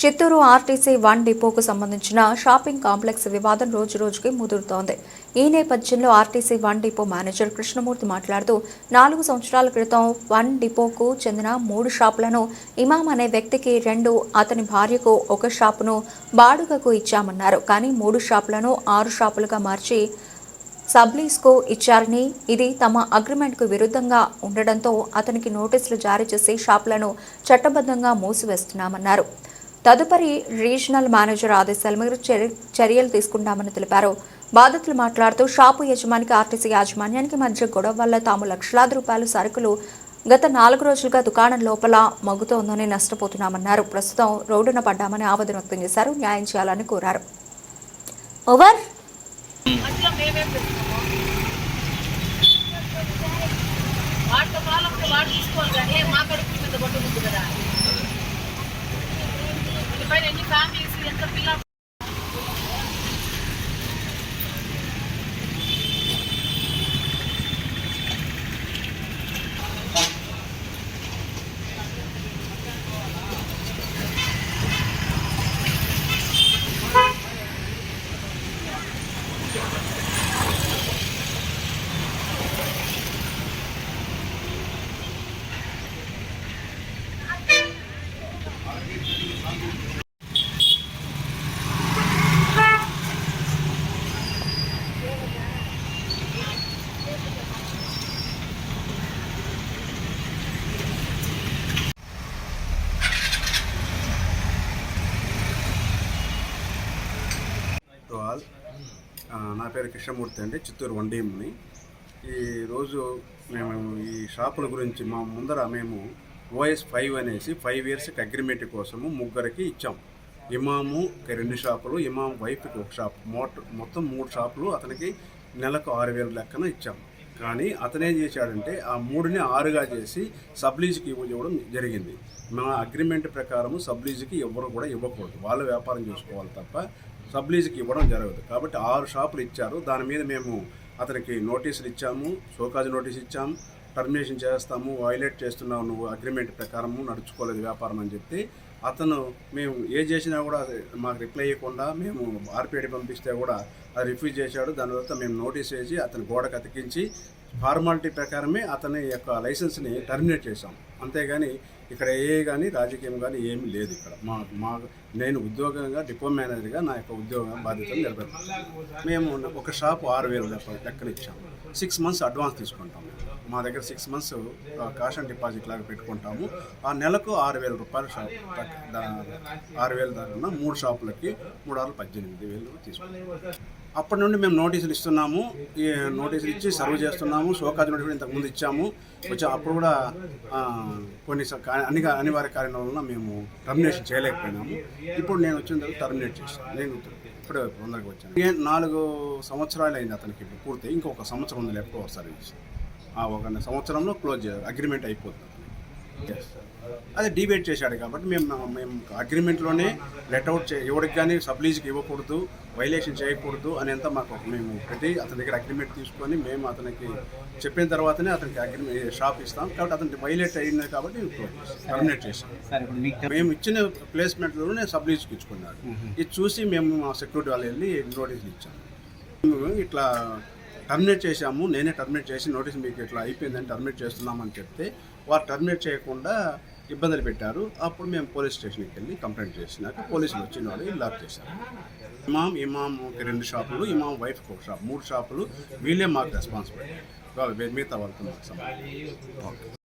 Chittoor RTC one డిపోకు సంబంధించిన shopping complex వివాదం రోజు రోజుకి ముదురుతోంది. ఈ నేపథ్యంలో RTC one depot manager Krishnamurthy మాట్లాడుతూ నాలుగు సంవత్సరాల క్రితం వన్ డిపోకు చెందిన మూడు షాపులను ఇమాం అనే వ్యక్తికి రెండు అతని భార్యకు ఒక షాపును బాడుగకు ఇచ్చామన్నారు. కానీ మూడు షాపులను ఆరు షాపులుగా మార్చి సబ్లీస్కు ఇచ్చారని ఇది తమ అగ్రిమెంట్కు విరుద్ధంగా ఉండడంతో అతనికి నోటీసులు జారీ చేసి షాపులను చట్టబద్ధంగా మూసివేస్తున్నామన్నారు. తదుపరి రీజనల్ మేనేజర్ ఆదేశాల మేరకు చర్య- చర్యలు తీసుకుంటామని తెలిపారు. బాధితులు మాట్లాడుతూ షాపు యజమానికి ఆర్టీసీ యాజమాన్యానికి మధ్య గొడవ వల్ల తాము లక్షలాది రూపాయల సరుకులు గత నాలుగు రోజులుగా దుకాణం లోపల మగ్గుతోందని నష్టపోతున్నామన్నారు. ప్రస్తుతం రోడ్డున పడ్డామని ఆవేదన వ్యక్తం చేశారు. న్యాయం చేయాలని కోరారు. ఓవర్. వాడు తీసుకోవాలి కానీ మా కడుపు మీద కదా. దీనిపైన ఎన్ని ఫ్యామిలీస్ ఎంత పిల్ల నా పేరు కృష్ణమూర్తి అండి చిత్తూరు వండీముని ఈరోజు మేము ఈ షాపుల గురించి మా ముందర మేము ఓఎస్ ఫైవ్ అనేసి ఫైవ్ ఇయర్స్కి అగ్రిమెంట్ కోసము ముగ్గురికి ఇచ్చాం. ఇమాము రెండు షాపులు ఇమాం వైఫ్కి ఒక షాప్. మోట మొత్తం మూడు షాపులు అతనికి నెలకు ఆరు వేల లెక్కన ఇచ్చాం. కానీ అతనేం చేశాడంటే ఆ మూడుని ఆరుగా చేసి సబ్లీజ్కి ఇవ్వడం జరిగింది. మా అగ్రిమెంట్ ప్రకారం సబ్లీజ్కి ఎవరు కూడా ఇవ్వకూడదు. వాళ్ళు వ్యాపారం చేసుకోవాలి తప్ప సబ్లీజ్కి ఇవ్వడం జరగదు. కాబట్టి ఆరు షాపులు ఇచ్చారు. దాని మీద మేము అతనికి నోటీసులు ఇచ్చాము. షోకాజ్ నోటీస్ ఇచ్చాము టర్మినేషన్ చేస్తాము వైలేట్ చేస్తున్నావు నువ్వు అగ్రిమెంట్ ప్రకారము నడుచుకోలేదు వ్యాపారం అని చెప్పి అతను మేము ఏ చేసినా కూడా అది మాకు రిప్లై ఇవ్వకుండా మేము ఆర్పిఐడి పంపిస్తే కూడా అది రిఫ్యూజ్ చేశాడు. దాని తర్వాత మేము నోటీస్ వేసి అతని గోడకు అతికించి ఫార్మాలిటీ ప్రకారమే అతని యొక్క లైసెన్స్ని టర్మినేట్ చేశాం. అంతేగాని ఇక్కడ ఏ కానీ రాజకీయం కానీ ఏమీ లేదు ఇక్కడ. మా మా నేను ఉద్యోగంగా డిపో మేనేజర్గా నా యొక్క ఉద్యోగ బాధ్యతలు నిలబెడతాను మేము ఒక షాప్ ఆరు వేలు లెక్కలు ఇచ్చాము సిక్స్ మంత్స్ అడ్వాన్స్ తీసుకుంటాము మా దగ్గర six months cash and deposit లాగా పెట్టుకుంటాము. ఆ నెలకు ఆరు వేల రూపాయల షాప్ ఆరు వేల దాకా మూడు షాపులకి మూడు ఆరు పద్దెనిమిది వేలు తీసుకుంటాం. అప్పటి నుండి మేము నోటీసులు ఇస్తున్నాము. ఈ నోటీసులు ఇచ్చి సర్వ్ చేస్తున్నాము. షోకాజ్ నోటీసులు ఇంతకు ముందు ఇచ్చాము. వచ్చి అప్పుడు కూడా కొన్ని అన్ని అనివార్య కారణాల వలన మేము టర్మినేషన్ చేయలేకపోయినాము. ఇప్పుడు నేను వచ్చిన తర్వాత టర్మినేట్ చేశాను నేను ఇప్పుడే తొందరగా వచ్చాను. నాలుగు సంవత్సరాలు అయింది అతనికి ఇప్పుడు పూర్తి. ఇంకొక సంవత్సరం ఉంది లేకపోతే సర్వీస్ ఒక సంవత్సరంలో క్లోజ్ చేయాలి. అగ్రిమెంట్ అయిపోతుంది. అదే డిబేట్ చేశాడు కాబట్టి మేము మేము అగ్రిమెంట్లోనే లెట్అవుట్ చే ఎవరికి కానీ సబ్లీజ్కి ఇవ్వకూడదు వైలేషన్ చేయకూడదు అని అంతా మాకు ఒక మేము పెట్టి అతని దగ్గర అగ్రిమెంట్ తీసుకొని మేము అతనికి చెప్పిన తర్వాతనే అతనికి అగ్రిమెంట్ షాప్ ఇస్తాం. కాబట్టి అతనికి వైలేట్ అయింది కాబట్టి టర్మినేట్ చేసాం సార్ ఇప్పుడు మీకు మేము ఇచ్చిన ప్లేస్మెంట్లోనే సబ్లీజ్కి ఇచ్చుకున్నారు. ఇది చూసి మేము మా సెక్యూరిటీ వాళ్ళు వెళ్ళి నోటీసులు ఇచ్చాము ఇట్లా టర్మినేట్ చేశాము నేనే టర్మినేట్ చేసి నోటీస్ మీకు ఇట్లా అయిపోయిందని టర్మినేట్ చేస్తున్నామని చెప్తే వారు టర్మినేట్ చేయకుండా ఇబ్బందులు పెట్టారు. అప్పుడు మేము పోలీస్ స్టేషన్కి వెళ్ళి కంప్లైంట్ చేసినాక పోలీసులు వచ్చిన వాళ్ళు లాక్ చేశారు. ఇమాం ఇమాంకి రెండు షాపులు ఇమాం వైఫ్కి ఒక షాప్ మూడు షాపులు వీళ్ళే మాకు రెస్పాన్సిబిలిటీ మిగతా వాళ్ళతో మాకు సంబంధం ఓకే